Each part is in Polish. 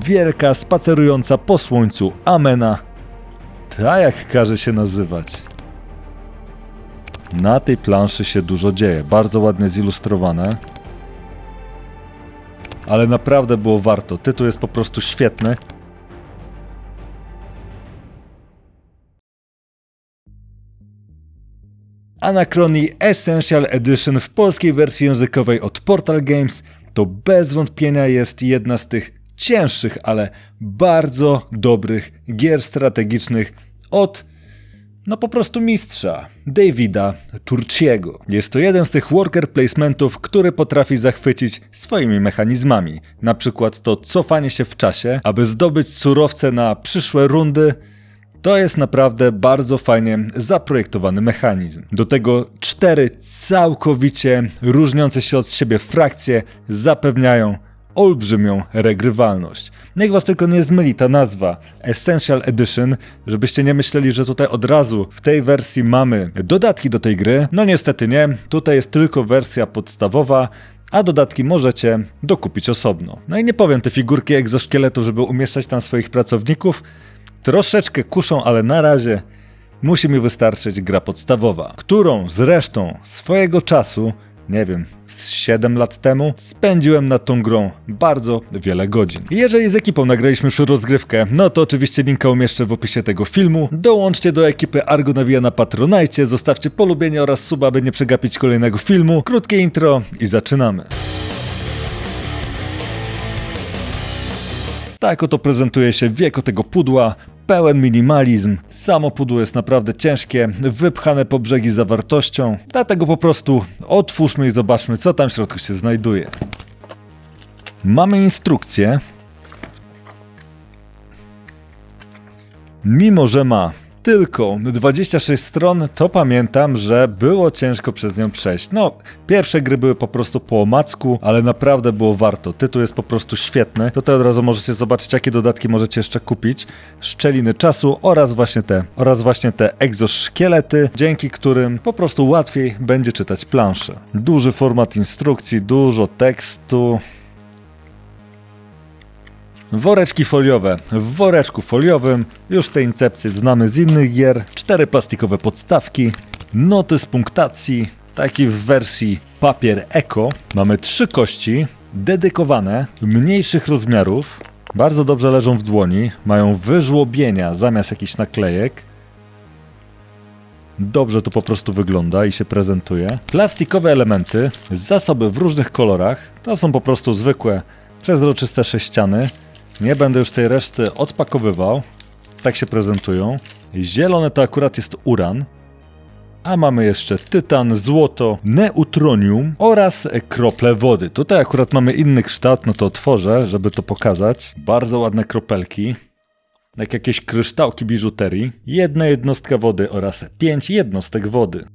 wielka, spacerująca po słońcu Amena. Ta jak każe się nazywać. Na tej planszy się dużo dzieje, bardzo ładnie zilustrowane. Ale naprawdę było warto, tytuł jest po prostu świetny. Anachrony Essential Edition w polskiej wersji językowej od Portal Games to bez wątpienia jest jedna z tych cięższych, ale bardzo dobrych gier strategicznych od no po prostu mistrza, Davida Turciego. Jest to jeden z tych worker placementów, który potrafi zachwycić swoimi mechanizmami. Na przykład to cofanie się w czasie, aby zdobyć surowce na przyszłe rundy, to jest naprawdę bardzo fajnie zaprojektowany mechanizm. Do tego cztery całkowicie różniące się od siebie frakcje zapewniają olbrzymią regrywalność. Niech was tylko nie zmyli ta nazwa Essential Edition, żebyście nie myśleli, że tutaj od razu w tej wersji mamy dodatki do tej gry. No niestety nie, tutaj jest tylko wersja podstawowa, a dodatki możecie dokupić osobno. No i nie powiem, te figurki egzoszkieletu, żeby umieszczać tam swoich pracowników, troszeczkę kuszą, ale na razie musi mi wystarczyć gra podstawowa, którą zresztą swojego czasu, nie wiem, z 7 lat temu, spędziłem nad tą grą bardzo wiele godzin. Jeżeli z ekipą nagraliśmy już rozgrywkę, no to oczywiście linka umieszczę w opisie tego filmu. Dołączcie do ekipy Argo Navia na Patronajcie, zostawcie polubienie oraz suba, by nie przegapić kolejnego filmu. Krótkie intro i zaczynamy. Tak oto prezentuje się wieko tego pudła, pełen minimalizm. Samo pudło jest naprawdę ciężkie, wypchane po brzegi zawartością, dlatego po prostu otwórzmy i zobaczmy, co tam w środku się znajduje. Mamy instrukcję. Mimo, że ma tylko 26 stron, to pamiętam, że było ciężko przez nią przejść. No, pierwsze gry były po prostu po omacku, ale naprawdę było warto. Tytuł jest po prostu świetny. Tutaj od razu możecie zobaczyć, jakie dodatki możecie jeszcze kupić. Szczeliny czasu oraz właśnie te, oraz właśnie te egzoszkielety, dzięki którym po prostu łatwiej będzie czytać planszę. Duży format instrukcji, dużo tekstu. Woreczki foliowe. W woreczku foliowym już te incepcje znamy z innych gier. Cztery plastikowe podstawki, noty z punktacji, taki w wersji papier eko. Mamy trzy kości dedykowane, mniejszych rozmiarów. Bardzo dobrze leżą w dłoni, mają wyżłobienia zamiast jakichś naklejek. Dobrze to po prostu wygląda i się prezentuje. Plastikowe elementy, zasoby w różnych kolorach. To są po prostu zwykłe, przezroczyste sześciany. Nie będę już tej reszty odpakowywał. Tak się prezentują. Zielone to akurat jest uran. A mamy jeszcze tytan, złoto, neutronium oraz krople wody. Tutaj akurat mamy inny kształt, no to otworzę, żeby to pokazać. Bardzo ładne kropelki. Jak jakieś kryształki biżuterii. Jedna jednostka wody oraz pięć jednostek wody.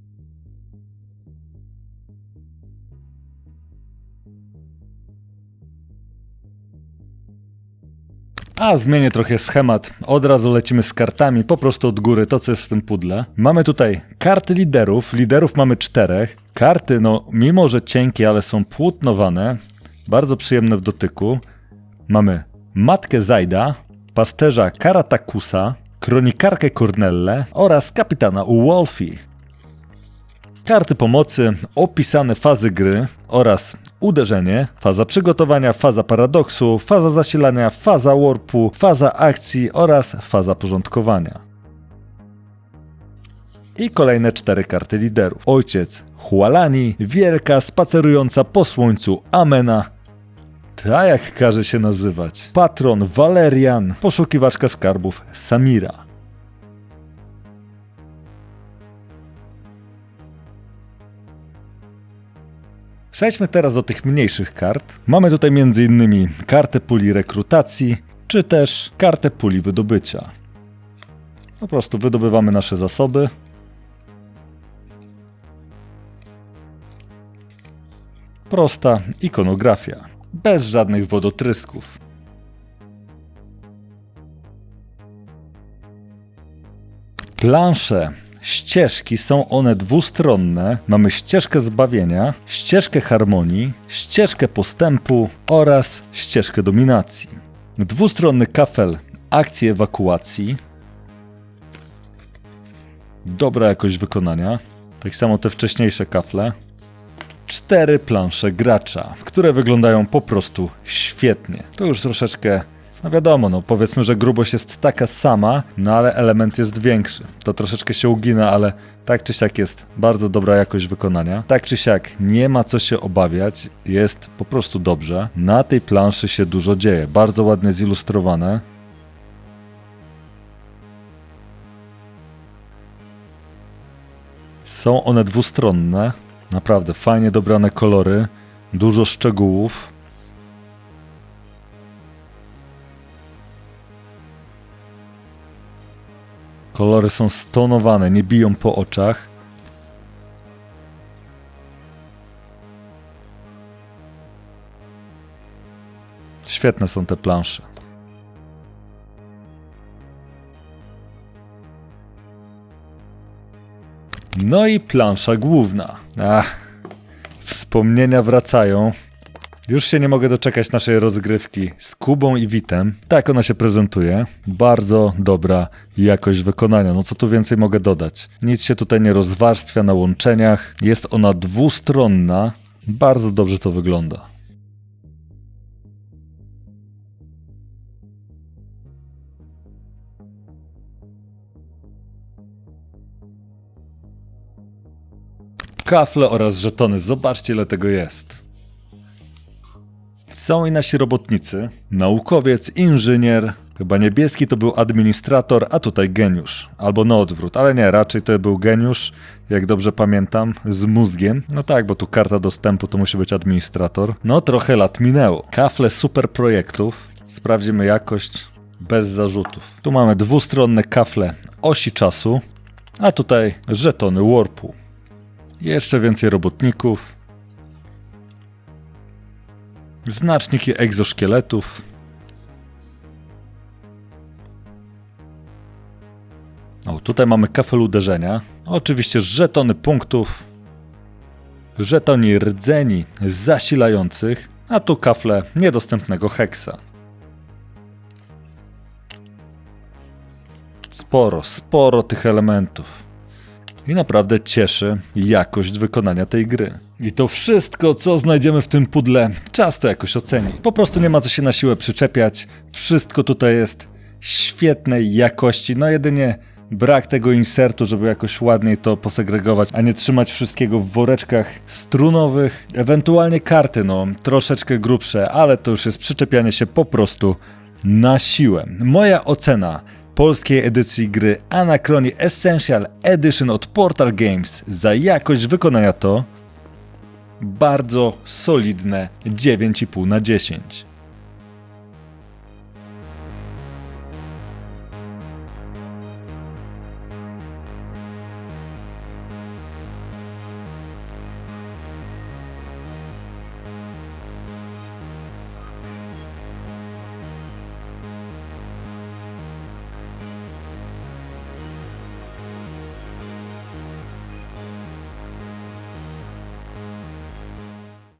A zmienię trochę schemat. Od razu lecimy z kartami, po prostu od góry, to co jest w tym pudle. Mamy tutaj karty liderów. Liderów mamy czterech. Karty, no, mimo że cienkie, ale są płótnowane, bardzo przyjemne w dotyku. Mamy matkę Zajda, pasterza Karatakusa, kronikarkę Cornelle oraz kapitana Uwolfi. Karty pomocy, opisane fazy gry oraz uderzenie, faza przygotowania, faza paradoksu, faza zasilania, faza warpu, faza akcji oraz faza porządkowania. I kolejne cztery karty liderów. Ojciec Hualani, wielka, spacerująca po słońcu Amena, ta jak każe się nazywać. Patron Valerian, poszukiwaczka skarbów Samira. Przejdźmy teraz do tych mniejszych kart. Mamy tutaj m.in. kartę puli rekrutacji, czy też kartę puli wydobycia. Po prostu wydobywamy nasze zasoby. Prosta ikonografia, bez żadnych wodotrysków. Plansze ścieżki są one dwustronne. Mamy ścieżkę zbawienia, ścieżkę harmonii, ścieżkę postępu oraz ścieżkę dominacji. Dwustronny kafel akcji ewakuacji. Dobra jakość wykonania. Tak samo te wcześniejsze kafle. Cztery plansze gracza, które wyglądają po prostu świetnie. To już troszeczkę, no wiadomo, no powiedzmy, że grubość jest taka sama, no ale element jest większy. To troszeczkę się ugina, ale tak czy siak jest bardzo dobra jakość wykonania. Tak czy siak nie ma co się obawiać, jest po prostu dobrze. Na tej planszy się dużo dzieje, bardzo ładnie zilustrowane. Są one dwustronne, naprawdę fajnie dobrane kolory, dużo szczegółów. Kolory są stonowane, nie biją po oczach. Świetne są te plansze. No i plansza główna. Ach, wspomnienia wracają. Już się nie mogę doczekać naszej rozgrywki z Kubą i Witem. Tak ona się prezentuje. Bardzo dobra jakość wykonania. No co tu więcej mogę dodać? Nic się tutaj nie rozwarstwia na łączeniach. Jest ona dwustronna. Bardzo dobrze to wygląda. Kafle oraz żetony. Zobaczcie ile tego jest. Są i nasi robotnicy. Naukowiec, inżynier. Chyba niebieski to był administrator, a tutaj geniusz. Albo na odwrót, ale nie, raczej to był geniusz, jak dobrze pamiętam, z mózgiem. No tak, bo tu karta dostępu to musi być administrator. No trochę lat minęło. Kafle super projektów. Sprawdzimy jakość bez zarzutów. Tu mamy dwustronne kafle osi czasu, a tutaj żetony warpu. Jeszcze więcej robotników. Znaczniki egzoszkieletów. O, tutaj mamy kafel uderzenia. Oczywiście żetony punktów. Żetoni rdzeni zasilających. A tu kafle niedostępnego heksa. Sporo, sporo tych elementów. I naprawdę cieszy jakość wykonania tej gry. I to wszystko, co znajdziemy w tym pudle, czas to jakoś oceni. Po prostu nie ma co się na siłę przyczepiać. Wszystko tutaj jest świetnej jakości. No jedynie brak tego insertu, żeby jakoś ładniej to posegregować, a nie trzymać wszystkiego w woreczkach strunowych. Ewentualnie karty, no troszeczkę grubsze, ale to już jest przyczepianie się po prostu na siłę. Moja ocena polskiej edycji gry Anachrony Essential Edition od Portal Games za jakość wykonania to bardzo solidne 9,5 na 10.